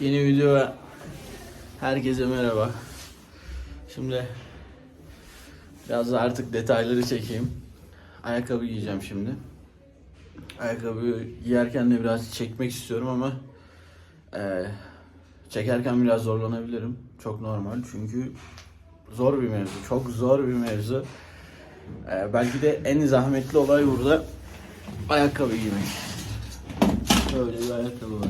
Yeni videoya herkese merhaba. Şimdi biraz da artık detayları çekeyim. Ayakkabı giyeceğim şimdi. Ayakkabı giyerken de biraz çekmek istiyorum ama eee, çekerken biraz zorlanabilirim. Çok normal çünkü zor bir mevzu. Çok zor bir mevzu. Eee, belki de en zahmetli olay burada ayakkabı giymek. Böyle bir ayakkabı var.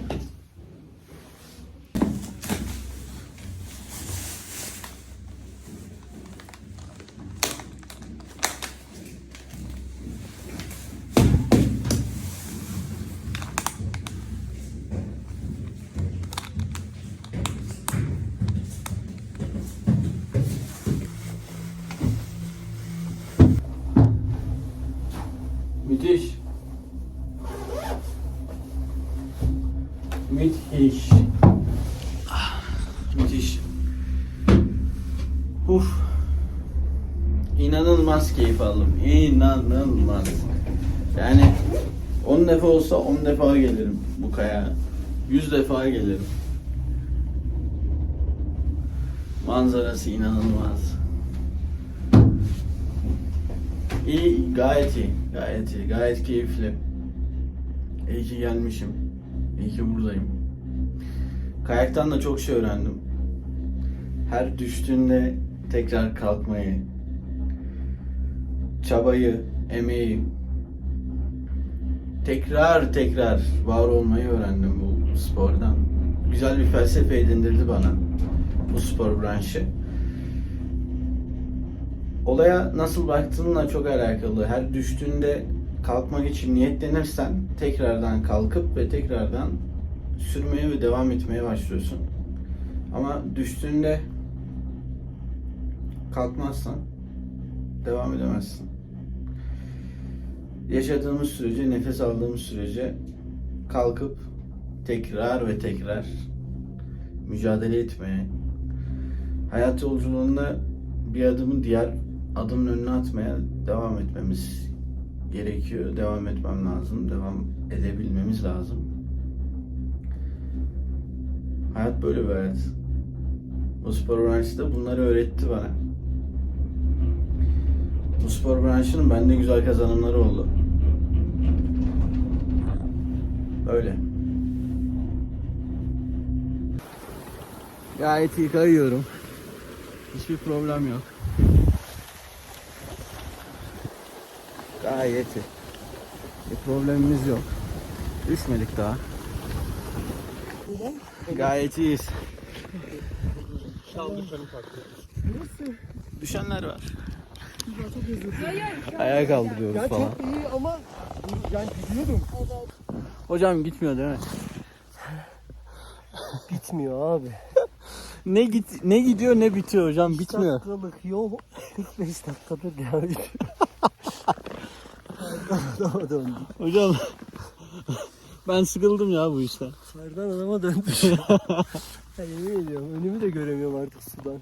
Müthiş. Müthiş. Ah, Müthiş. Uf. İnanılmaz keyif aldım. İnanılmaz. Yani 10 defa olsa 10 defa gelirim bu kaya. 100 defa gelirim. Manzarası inanılmaz. İyi, gayet iyi. Gayet iyi. Gayet keyifli. İyi ki gelmişim. İyi ki buradayım. Kayaktan da çok şey öğrendim. Her düştüğünde tekrar kalkmayı, çabayı, emeği, tekrar tekrar var olmayı öğrendim bu spordan. Güzel bir felsefe edindirdi bana bu spor branşı. Olaya nasıl baktığınla çok alakalı. Her düştüğünde kalkmak için niyetlenirsen tekrardan kalkıp ve tekrardan sürmeye ve devam etmeye başlıyorsun. Ama düştüğünde kalkmazsan devam edemezsin. Yaşadığımız sürece, nefes aldığımız sürece kalkıp tekrar ve tekrar mücadele etmeye, hayat yolculuğunda bir adımı diğer adımın önüne atmaya devam etmemiz gerekiyor. Devam etmem lazım. Devam edebilmemiz lazım. Hayat böyle bir hayat. Bu spor branşı da bunları öğretti bana. Bu spor branşının bende güzel kazanımları oldu. Öyle. Gayet iyi kayıyorum. Hiçbir problem yok. Gayet iyi. Bir problemimiz yok. Düşmedik daha. Gayet iyiyiz. Düşenler var. Ayağa kaldırıyoruz Ya falan. çok iyi ama yani gidiyordum. Hocam gitmiyor değil mi? Bitmiyor abi. Ne git ne gidiyor ne bitiyor hocam bitmiyor. Dakikalık yol 45 dakikada geldi. adama döndü. Hocam ben sıkıldım ya bu işten. Kardan adama döndü. ya yemin ediyorum önümü de göremiyorum artık sudan.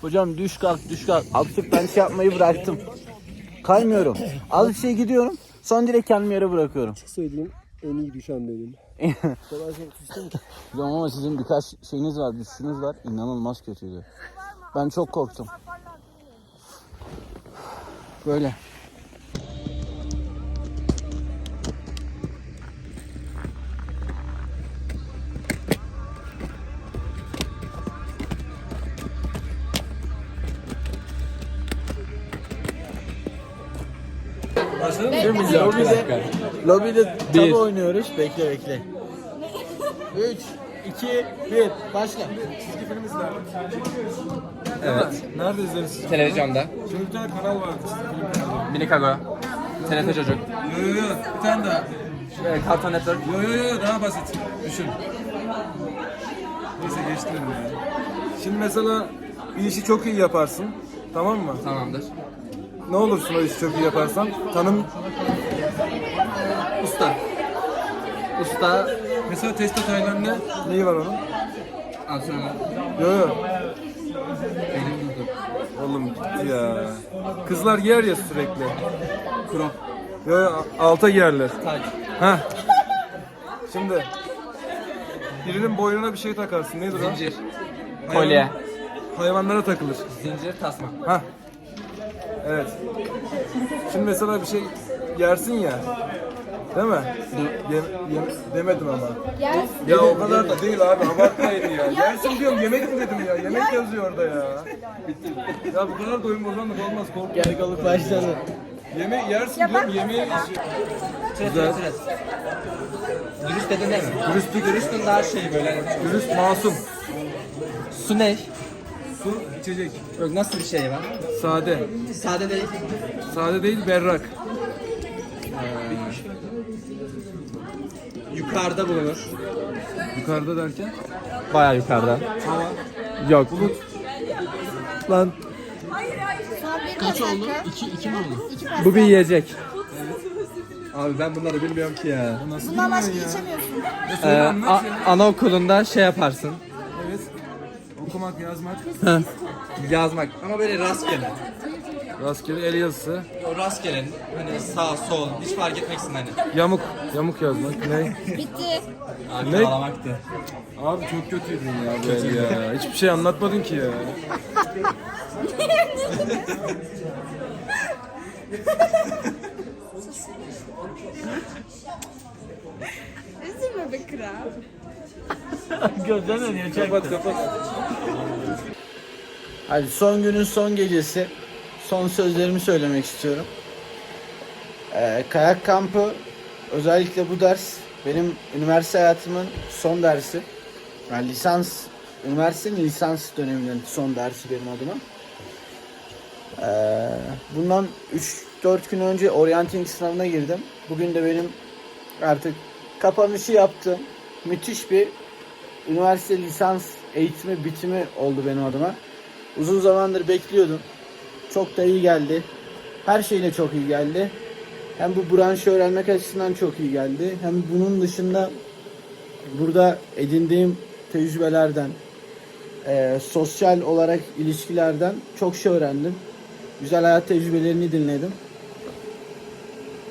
Hocam düş kalk düş kalk. Artık ben şey yapmayı bıraktım. Kaymıyorum. Az bir şey gidiyorum. Son direkt kendimi yere bırakıyorum. Açık söyleyeyim en iyi düşen benim. Kolay. Hocam ama sizin birkaç şeyiniz var, düşüşünüz var. İnanılmaz kötüydü. Ben çok korktum. Böyle. Lobide, lobide tabu oynuyoruz. Bekle bekle. 3, 2, 1, başla. Evet. Nerede izleriz? Televizyonda. Şimdi bir tane kanal vardı çizgi film kanalı. Minikago. TRT Çocuk. Yo yo yo bir tane daha. Ee, Cartoon Network. Yo yo yo daha basit. Düşün. Neyse geçtim ya. Şimdi mesela bir işi çok iyi yaparsın. Tamam mı? Tamamdır. Ne olursun o işi çok iyi yaparsan? Tanım Usta. Usta. mesela Testo Taylan ne? Neyi var onun? Antrenör. Yo yo. Elim durdu. Oğlum gitti ya. Kızlar giyer ya sürekli. Crop. Yo yo alta giyerler. Taç. Ha. Şimdi birinin boynuna bir şey takarsın. Nedir o? Zincir. Kolye. Hayvanlara takılır. Zincir tasma. Ha. Evet. Şimdi mesela bir şey yersin ya. Değil mi? Yem, yem- demedim ama. Ya o kadar da değil abi abartmayın ya. Yersin diyorum yemek mi dedim ya. Yemek yazıyor orada ya. ya bu kadar doyum bozanlık olmaz korkma. Gergalık başladı. Yemek yersin diyorum yemeği Güzel. Dürüst dedin değil mi? Dürüstlük. Dürüstlüğün daha şey böyle. dürüst masum. Su ne? Su içecek. Yok nasıl bir şey var? Sade. Sade değil. Sade değil berrak. Yukarıda bulunur. Yukarıda derken? Baya yukarıda. Hava. Yok. Bulut. Lan Kaç oldu? bu bir yiyecek. Abi ben bunları bilmiyorum ki ya. Nasıl Bundan başka ya? içemiyorsun. Ee, söyle anlat a- ya. anaokulunda şey yaparsın. Okumak, yazmak. Yazmak. Ama böyle rastgele. Rastgele el yazısı. O rastgele. Hani sağ sol hiç fark etmeksin hani. Yamuk. Yamuk yazmak. Ne? Bitti. Abi Ne? ağlamaktı. Abi çok kötüydün ya böyle ya. Hiçbir şey anlatmadın ki ya. Üzülme be kral. Gözden önüyor Kapat kapat. Hadi son günün son gecesi. Son sözlerimi söylemek istiyorum. Ee, kayak kampı özellikle bu ders benim üniversite hayatımın son dersi. Yani lisans, üniversitenin lisans döneminin son dersi benim adıma. Ee, bundan 3-4 gün önce orienting sınavına girdim. Bugün de benim artık kapanışı yaptım. Müthiş bir üniversite lisans eğitimi bitimi oldu benim adıma. Uzun zamandır bekliyordum. Çok da iyi geldi. Her şeyle çok iyi geldi. Hem bu branşı öğrenmek açısından çok iyi geldi. Hem bunun dışında burada edindiğim tecrübelerden, eee, sosyal olarak ilişkilerden çok şey öğrendim. Güzel hayat tecrübelerini dinledim.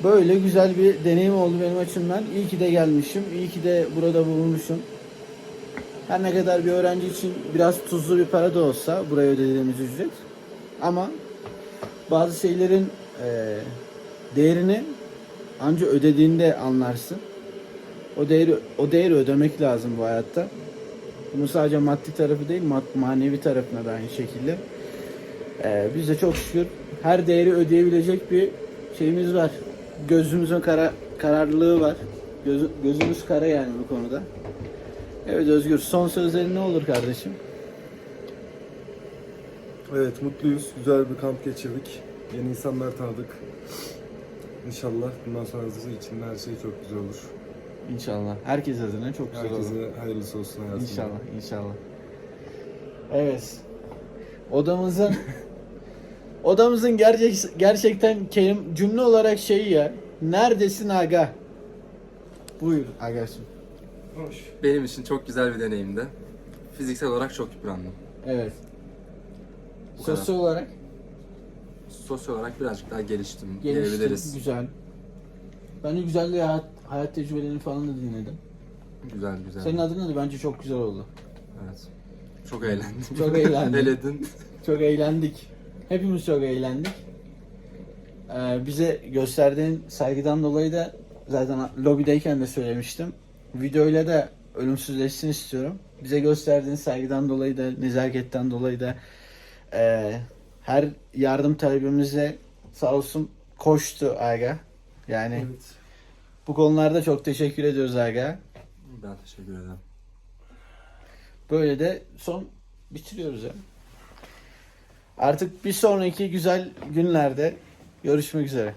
Böyle güzel bir deneyim oldu benim açımdan. İyi ki de gelmişim. İyi ki de burada bulunmuşum. Her ne kadar bir öğrenci için biraz tuzlu bir para da olsa buraya ödediğimiz ücret. Ama bazı şeylerin eee, değerini ancak ödediğinde anlarsın. O değeri o değeri ödemek lazım bu hayatta. Bunun sadece maddi tarafı değil, ma- manevi tarafına da aynı şekilde. Eee, biz de çok şükür her değeri ödeyebilecek bir şeyimiz var. Gözümüzün kara kararlılığı var. Göz, gözümüz kara yani bu konuda. Evet Özgür son sözlerin ne olur kardeşim? Evet mutluyuz. Güzel bir kamp geçirdik. Yeni insanlar tanıdık. İnşallah bundan sonrası için her şey çok güzel olur. İnşallah. Herkes adına çok güzel olur. Herkese hayırlısı olsun hayatında. İnşallah, inşallah. Evet. Odamızın odamızın gerçek gerçekten kelim cümle olarak şeyi ya. Neredesin aga? Buyur agacığım. Hoş. Benim için çok güzel bir deneyimdi. Fiziksel olarak çok yıprandım. Evet. Bu kadar. Sosyal olarak Sosyal olarak birazcık daha geliştim diyebiliriz. güzel. Ben de güzel bir hayat, hayat tecrübelerini falan da dinledim. Güzel güzel. Senin adına da bence çok güzel oldu. Evet. Çok eğlendim. Çok eğlendim. Eledin. Çok eğlendik. Hepimiz çok eğlendik. Ee, bize gösterdiğin saygıdan dolayı da zaten lobideyken de söylemiştim. Videoyla da ölümsüzleşsin istiyorum. Bize gösterdiğin saygıdan dolayı da, nezaketten dolayı da e, her yardım talebimize sağ olsun koştu Aga. Yani Evet. bu konularda çok teşekkür ediyoruz Aga. Ben teşekkür ederim. Böyle de son bitiriyoruz ya. Artık bir sonraki güzel günlerde görüşmek üzere.